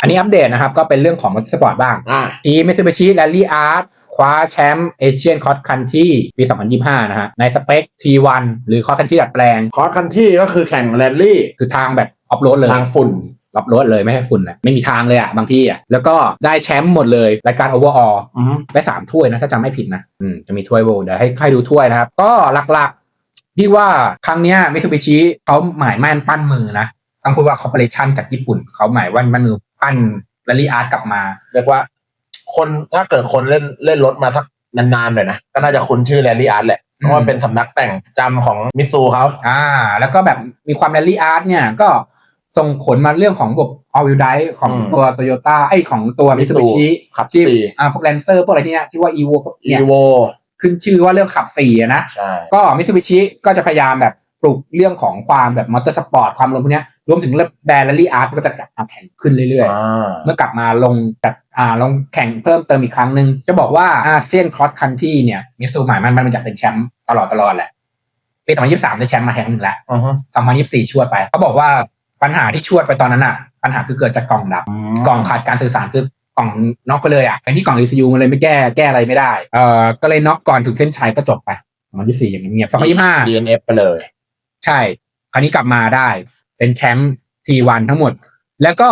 อันนี้อัปเดตนะครับก็เป็นเรื่องของมอเตอร์สปอร์ตบ้างอ่าทีมิ t ซูบิชิแรลลี่อาร์ตคว้าแชมป์เอเชียนคอ s คันที่ปี 2025 นะฮะ ในสเปค T1 หรือคอ s คันที่ดัดแปลง คอร์สคันที่ก็คือแข่งแรลลี่ คือทางแบบออฟโรดเลย ทางฝุ่นออฟโรดเลยไม่ใช่ฝุ่นนะไม่มีทางเลยอะบางที่อะแล้วก็ได้แชมป์หมดเลย รายการโอเวอร์อออือฮึได้สามถ้วยนะ ถ้าจำไม่ผิดนะ อืม จะมีถ้วยโบว์เดี๋ยวให้ให้ดูถ้วยนะครับ ก็หลักๆ พี่ว่าครั้งเนี้ยมิ t ซูบิชิเขาหมายมั่นปั้นมือนะต้องพูดว่าคอร์ปอเรชันจากญี่ปุ่นเขาหมายว่ามันมือ ปั้นแรลลี่อาร์ตกลับมา เรียกว่าคนถ้าเกิดคนเล่นเล่นรถมาสักนานๆหน่อยนะ ก็น่าจะคุ้นชื่อแรลลี่อาร์ตแหละ เพราะว่าเป็นสำนักแต่งจำของมิตซูเขาอ่า แล้วก็แบบมีความแรลลี่อาร์ตเนี่ยก็ส่งผลมาเรื่องของระบบ all wheel drive ของตัวโตโยต้าไอยของตัวมิ t ซูบิชิขับที่สี่อ่าพวกแลนเซอร์พวกอะไรที่เนี้ยที่ว่าอีโวอีเนี่ยโวขึ้นชื่อว่าเรื่องขับสี่อะนะใช่ก็มิ t ซูบิชิก็จะพยายามแบบ ปลุกเรื่องของความแบบมอเตอร์สปอร์ตความลมพวกเนี้ยรวมถึงแบรนด์แรลลี่อาร์ตก็จะกลับมาแข่งขึ้นเรื่อยๆอ่าเมื่อกลับมาลงจัดอ่าลงแข่งเพิ่มเติมอีกครั้งหนึ่งจะบอกว่าอาเซียนครอสคันที่เนี่ยมิสูหมายมันมันจะเป็นแชมป์ตลอดตลอดแหละปี2023ได้แชมป์มาแข่งหนึ่งแล้วอือฮึ2024ชวดไปเขาบอกว่าปัญหาที่ชวดไปตอนนั้นอะ ปัญหาคือเกิดจากกล่องดับกล่องขาดการสื่อสารคือกล่องน็อกไปเลยอะเป็นที่กล่อง ECU มันเลยไม่แก้แก้อะไรไม่ได้เอ่อก็เลยน็อกก่อนถึงเส้นชัยก็จบไป2024อย่างเงียบๆ2025 DNF ไปเลย ใช่ คราวนี้กลับมาได้ เป็นแชมป์ทีวันทั้งหมด แล้วก็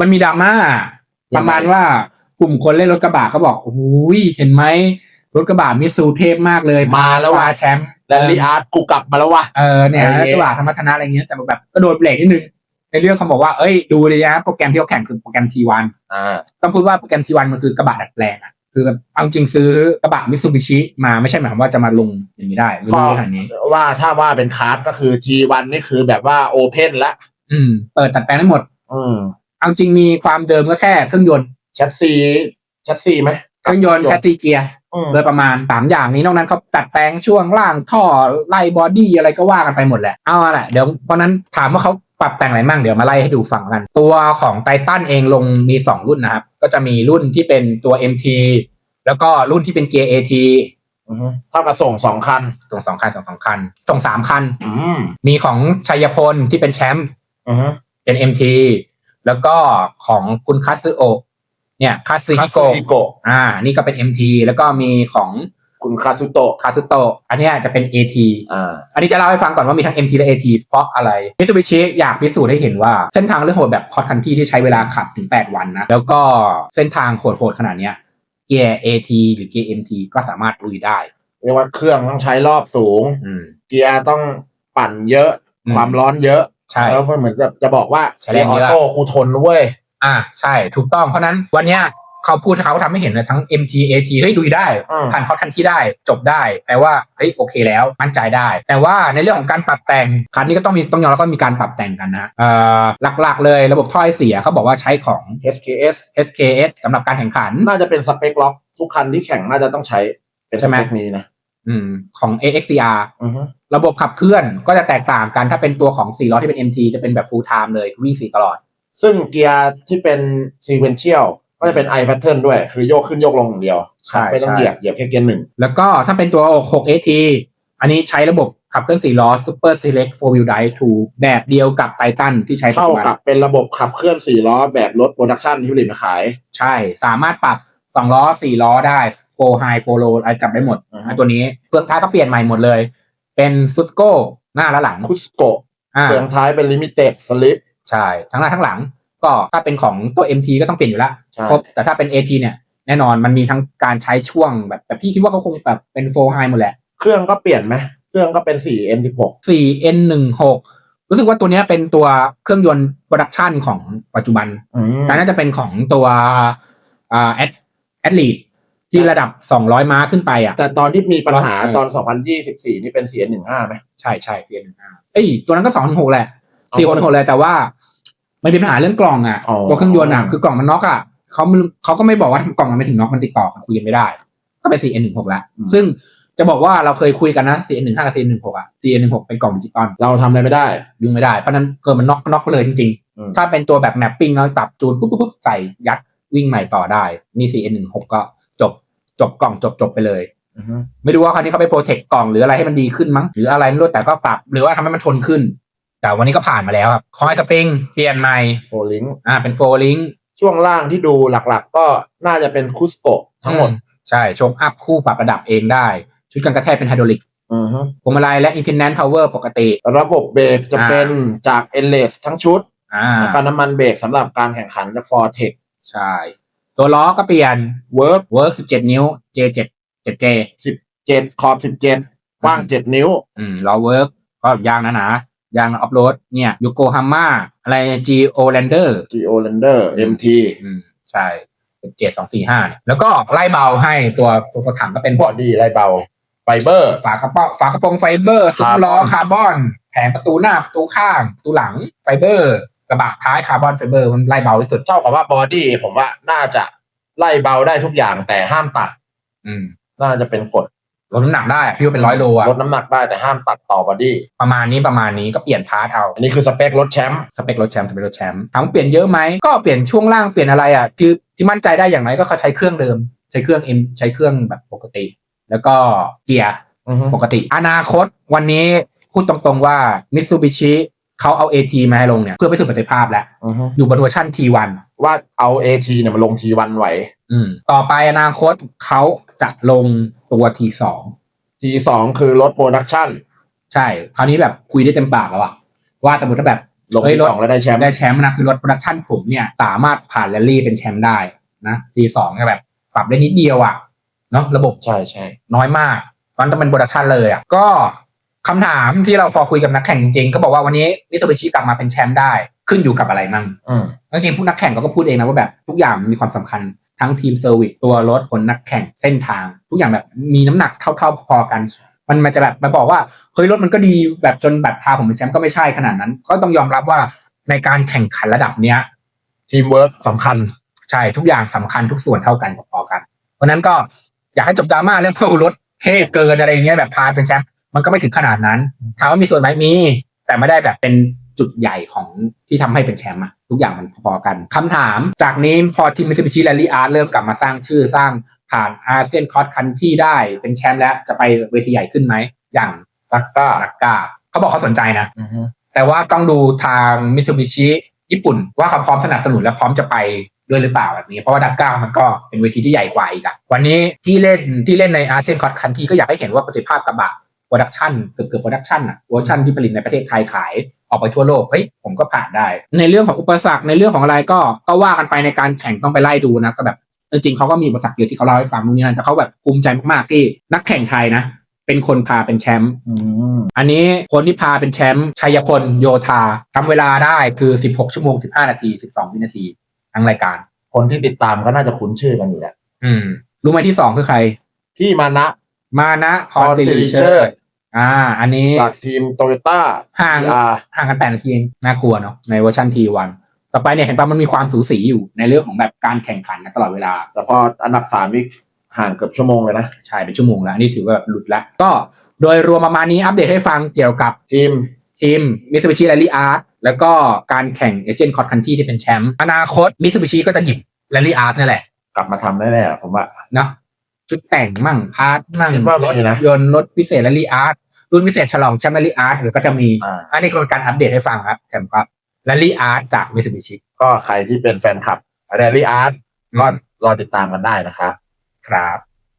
มันมีดราม่ายัปงไงระมาณว่ากลุ่มคนเล่นรถกระบะเขาบอกโอ้โหยเห็นไหมรถกระบะมิตซูเทพมากเลยมาแล้วว่าว่ะแชมป์แรลลี่อาร์ตกูกลับมาแล้วว่ะเออเนี่ยอะไรรเงี้ยถกระบะธรรมชนะอะไรเงี้ยแต่แบบก็โดนเบรกนิดนึงในเรื่องเขาบอกว่า เอ้ย ดูเลยนะ โปรแกรมที่เขาแข่งคือโปรแกรมทีวันอ่าต้องพูดว่าโปรแกรมทีวันมันคือกระบะดัดแปลงอะ คือแบบเอาจริงซื้อกระบะมิตซูบิชิมาไม่ใช่หมายความว่าจะมาลงอย่างนี้ได้หรือพอลงขนาดนี้ ว่าถ้าว่าเป็นคาร์ดก็คือ T1 นี่คือแบบว่าโอเพนละ อืม เปิดตัดแปลงได้หมด อืมเอาจริงมีความเดิมก็แค่เครื่องยนต์แชทซีแชทซีไหมเครื่องยนต์แชสซีเกียร์อืมโดยประมาณสามอย่างนี้นอกนั้นเขาตัดแปลงช่วงล่างท่อไล่บอดี้อะไรก็ว่ากันไปหมดแหละเอาละเดี๋ยวเพราะนั้นถามว่าเขา ปรับแต่งอะไรมั่งเดี๋ยวมาไล่ให้ดูฟังกัน ตัวของไททันเองลงมี 2 รุ่นนะครับ ก็จะมีรุ่นที่เป็นตัว MT แล้วก็รุ่นที่เป็นเกียร์ AT อือฮึเท่ากับส่งสองคัน ส่งสองคันส่งสองคัน ส่งสามคันอืมมีของชัยพลที่เป็นแชมป์อือฮึเป็น MT แล้วก็ของคุณคัตสึโอะเนี่ยคัตสึฮิโกะฮิโกะอ่า นี่ก็เป็น MT แล้วก็มีของ คุณคาซุโตะคาซุโตะอันเนี้ยจะเป็น AT อ่า อันนี้จะเล่าให้ฟังก่อนว่ามีทั้ง MT และ AT เพราะอะไรมิตซูบิชิอยากพิสูจน์ให้เห็นว่า เส้นทางเรื่องโหดแบบคอร์คันที่ที่ใช้เวลาขับถึง 8 วันนะ แล้วก็เส้นทางโหดๆขนาดเนี้ยเกียร์ AT หรือเกียร์ MT ก็สามารถลุยได้ เรียกว่าเครื่องต้องใช้รอบสูง อืม เกียร์ต้องปั่นเยอะ อืม ความร้อนเยอะ ใช่ แล้วมันเหมือนจะจะบอกว่าใช้แรงออเยอะ โต้กูทนเว้ย อ่าใช่ถูกต้องเพราะฉะนั้นวันเนี้ย เขาพูดเขาทำให้เห็นเลยทั้ง MT AT เฮ้ยลุยได้อืมผ่านคอร์คันที่ได้จบได้แปลว่าเฮ้ยโอเคแล้วมั่นใจได้ แต่ว่าในเรื่องของการปรับแต่งคันนี้ก็ต้องมีต้องยอมรับว่ามีการปรับแต่งกันนะเอ่อหลักๆ เลยระบบถ้อยเสียเขาบอกว่าใช้ของ SKS SKS สำหรับการแข่งขัน น่าจะเป็นสเปคล็อกทุกคันที่แข่งน่าจะต้องใช้เป็นใช่สไหมเปคนี้นะอืมของ AXCR อือฮึระบบขับเคลื่อนก็จะแตกต่างกันถ้าเป็นตัวของ4ล้อที่เป็น MT จะเป็นแบบ full time เลยวิ่งสี่ตลอด ซึ่งเกียร์ที่เป็น sequential ก็จะเป็น i pattern ด้วย คือโยกขึ้นโยกลงอย่างเดียวใช่ไม่ต้องใช่เหยียบเหยียบแค่เกียร์หนึ่งแล้วก็ถ้าเป็นตัว6 AT อันนี้ใช้ระบบขับเคลื่อน4ล้อ Super Select 4 Wheel Drive 2แบบเดียวกับ Titan ที่ใช้ปัจเท่าจุบันกับเป็นระบบขับเคลื่อนสี่ล้อแบบรถโปรดักชันที่ผลิตมาขาย ใช่สามารถปรับ2ล้อ4ล้อได้4 High 4 Low อะไรจับได้หมดอือฮึอะตัวนี้เฟืองท้ายก็เปลี่ยนใหม่หมดเลย เป็น f u s c o หน้าและหลังคุสโกะอ่าเฟืองท้ายเป็น limited slip ใช่ ทั้งหน้าทั้งหลัง ก็ถ้าเป็นของตัว MT ก็ต้องเปลี่ยนอยู่แล้วใช่ ครบแต่ถ้าเป็น AT เนี่ยแน่นอนมันมีทั้งการใช้ช่วงแบบแต่พี่คิดว่าเขาคงแบบเป็น4 High หมดแหละ เครื่องก็เปลี่ยนไหมเครื่องก็เป็น 4 M16 4 N 1 6 รู้สึกว่าตัวเนี้ยเป็นตัวเครื่องยนต์โปรดักชันของปัจจุบัน อืม แต่น่าจะเป็นของตัวอ่าแอดแอดลีดที่ระดับ 200 ม้าขึ้นไปอะ แต่ตอนที่มีปัญหาเออ ตอน 2024 นี่เป็น415 ไหม ใช่ใช่เซียนเอ้ย ตัวนั้นก็สองหกแหละอ๋อสี่คนหกเลยแต่ว่า มันมีปัญหาเรื่องกล่องอะอ๋อตัวเครื่องยนต์อะคือกล่องมันน็อกอะเขาไม่รู้เขาก็ไม่บอกว่ากล่องมันไม่ถึงน็อกมันติดต่อกันคุยกันไม่ได้ ก็เป็น 4N 1 6แล้วซึ่งจะบอกว่าเราเคยคุยกันนะ 4N 1 5กับ 4N 1 6อะ 4N 1 6เป็นกล่องดิจิตอลเราทำอะไรไม่ได้ยุ่งไม่ได้เพราะฉะนั้นเกิดมันน็อกก็น็อกไปเลยจริงอืมๆถ้าเป็นตัวแบบแมปปิ้งแล้วปรับจูนปุ๊บปุ๊บปุ๊บใส่ยัดวิ่งใหม่ต่อได้นี่ 4N 1 6ก็จบจบกล่องจบจบไปเลยอือฮึไม่รู้ว่าคราวนี้เขาไปโปรเทคกล่องหรืออะไรให้มันดีขึ้นมั้งหรืออะไรไม่รู้แต่ก็ปรับ หรือว่าทำให้มันทนขึ้น แต่วันนี้ก็ผ่านมาแล้วครับคอยสปริงเปลี่ยนใหม่โฟลิงอ่าเป็นโฟลิงช่วงล่างที่ดูหลักๆ ก็น่าจะเป็นคุสโกะทั้งหมดอืใช่ชงอัพคู่ปรับระดับเองได้ ชุดกันกระแทกเป็นไฮดรอลิกอือฮึพวงมาลัยและ Independent Power ปกติ ระบบเบรกจะเป็นจาก e n l e s ทั้งชุดอ่าแล้วก็น้ำมันเบรกสำหรับการแข่งขัน Fortec ใช่ ตัวล้อก็เปลี่ยน Work Work 17นิ้ว J7 7J 17ขอบ17กว้าง7นิ้ว อืมล้อ Work ก็ยางนะนะ ยางออฟโรดเนี่ยยูโกฮาม่าอะไร G O Lander Geo Lander MT อืมใช่เจ็ดสองสี่ห้าเนี่ยแล้วก็ไล่เบาให้ตัวตัวถังก็เป็นพบวอกดี้ไรเบาไฟเบอร์ ฝากระโปรงฝากระโปรงไฟเบอร์ซุ้มล้อคาร์บอน แผงประตูหน้าประตูข้างประตูหลังไฟเบอร์ กระบะท้ายคาร์บอนไฟเบอร์มันไล่เบาที่สุดเท่ากับว่าบอดี้ผมว่าน่าจะไล่เบาได้ทุกอย่างแต่ห้ามตัด อืม น่าจะเป็นกฎ ลดน้ำหนักได้อะพี่ว่าเป็นร้อยโลอะลดน้ำหนักได้แต่ห้ามตัดต่อบอดี้ ประมาณนี้ประมาณนี้ก็เปลี่ยนพาร์ทเอา อันนี้คือสเปครถแชมป์ สเปครถแชมป์สเปครถแชมป์ถามว่าเปลี่ยนเยอะไหมก็เปลี่ยนช่วงล่างเปลี่ยนอะไรอะคือที่มั่นใจได้อย่างไรก็เขาใช้เครื่องเดิม ใช้เครื่องเอ็มใช้เครื่องแบบปกติ แล้วก็เกียร์อือฮึ ปกติ อนาคตวันนี้พูดตรงๆว่ามิ t ซูบิชิเขาเอา AT มาให้ลงเนี่ยเพื่อพิสูจน์ประสิทธิภาพแล้วอือฮึอยู่บนเวอร์ชัน T1 ว่าเอา AT เนี่ยมาลง T1 ไหว อืมต่อไปอนาคตเขาจะลงตัว T2 T2 คือรถโปรดักชั่นใช่ คราวนี้แบบคุยได้เต็มปากแล้วอะว่าสมมติถ้าแบบลงเฮ้ยรถ T2 แล้วได้แชมป์ได้แชมป์นะคือรถโปรดักชันผมเนี่ยสามารถผ่านแรลลี่เป็นแชมป์ได้นะ T2 เนี่ยแบบปรับได้นิดเดียวอะเนาะระบบใช่ใช่น้อยมากมันต้องเป็นโปรดักชันเลยอะก็คำถามที่เราพอคุยกับนักแข่งจริงๆ ก็บอกว่าวันนี้มิ t ซูบิชิกลับมาเป็นแชมป์ได้ขึ้นอยู่กับอะไรมั่งอืมจริงๆผู้นักแข่งเขาก็พูดเองนะว่าแบบทุกอย่างมันมีความสำคัญ ทั้งทีมเซอร์วิสตัวรถคนนักแข่งเส้นทาง ทุกอย่างแบบมีน้ำหนักเท่าๆพอๆกัน มันมันจะแบบมาบอกว่าเฮ้ยรถมันก็ดีแบบจนแบบพาผมเป็นแชมป์ก็ไม่ใช่ขนาดนั้น ก็ต้องยอมรับว่าในการแข่งขันระดับเนี้ยทีมเวิร์กสำคัญใช่ทุกอย่างสำคัญทุกส่วนเท่ากันพอๆกัน เพราะฉะนั้นก็อยากให้จบดราม่าเรื่องพวกรถเท่เกินอะไรอย่างเงี้ยแบบพาเป็นแชมป์มันก็ไม่ถึงขนาดนั้นถามว่ามีส่วนไหมมี แต่ไม่ได้แบบเป็น จุดใหญ่ของที่ทำให้เป็นแชมป์อะทุกอย่างมันพอๆกันคำถาม จากนี้พอทีมมิ t ซูบิชิแรลลี่อาร์เริ่มกลับมาสร้างชื่อสร้างผ่านอาเซียนคอร์สคันที่ได้เป็นแชมป์แล้วจะไปเวทีใหญ่ขึ้นไหม อย่างตักก้านักกาเขาบอกเขาสนใจนะอือฮึแต่ว่าต้องดูทางมิ t ซูบิชิญี่ปุ่นว่าเขาพร้อมสนับสนุนและพร้อมจะไปด้วยหรือเปล่าแบบนี้ เพราะว่าดักก้ามันก็เป็นเวทีที่ใหญ่กว่าอีกอะวันนี้ที่เล่นที่เล่นในอาเซียนคอร์สคันที่ก็อยากให้เห็นว่าประสิทธิภาพกระบะโปรดักชันเกือบเกือบโปรดักชันอะเวอร์ชันที่ผลิตในประเทศไทยขาย ออกไปทั่วโลกเฮ้ยผมก็ผ่านได้ ในเรื่องของอุปสรรคในเรื่องของอะไรก็ก็ว่ากันไปในการแข่งต้องไปไล่ดูนะก็แบบจริงๆเขาก็มีอุปสรรคเยอะที่เขาเล่าให้ฟังนู่นนี่นั่นแต่เขาแบบภูมิใจมากๆที่นักแข่งไทยนะเป็นคนพาเป็นแชมป์อืมอันนี้คนที่พาเป็นแชมป์ชัยพลโยธาทำเวลาได้คือ 16 ชั่วโมง 15 นาที 12 วินาที ทั้งรายการ คนที่ติดตามก็น่าจะคุ้นชื่อกันอยู่แหละอืม รู้ไหมที่สองคือใคร พี่มานะ มานะพรสิริเชิด อ่า อันนี้จากทีมโตโยต้าห่างอาห่างกัน8นาทีเองน่ากลัวเนาะในเวอร์ชันทีวันต่อไปเนี่ยเห็นป่ะมันมีความสูสีอยู่ในเรื่องของแบบการแข่งขันนะตลอดเวลา แต่พออันดับสามนี่ห่างเกือบชั่วโมงเลยนะใช่เป็นชั่วโมงแล้วอันนี้ถือว่าแบบหลุดแล้วก็โดยรวมประมาณนี้อัปเดตให้ฟังเกี่ยวกับทีมทีม Mitsubishi Rally Art แล้วก็การแข่งเอเชียนคอร์ดคันที่ที่เป็นแชมป์อนาคต Mitsubishi ก็จะหยิบ Rally Art นี่แหละ กลับมาทำได้แน่ๆผมว่าเนาะชุดแต่งมั่งพาร์ทมั่งคิดว่ามีรถนะยนต์รถพิเศษ Rally Art รุ่ นพิเศษฉลองแชมป์ Rally Art หรือก็จะมี อ่า อันนี้คือการอัปเดตให้ฟังครับแถมครับ Rally Art จาก Mitsubishi ก็ใครที่เป็นแฟนคลับ r รลลี่อาร์ตก็รอติดตามกันได้นะครับ ครับ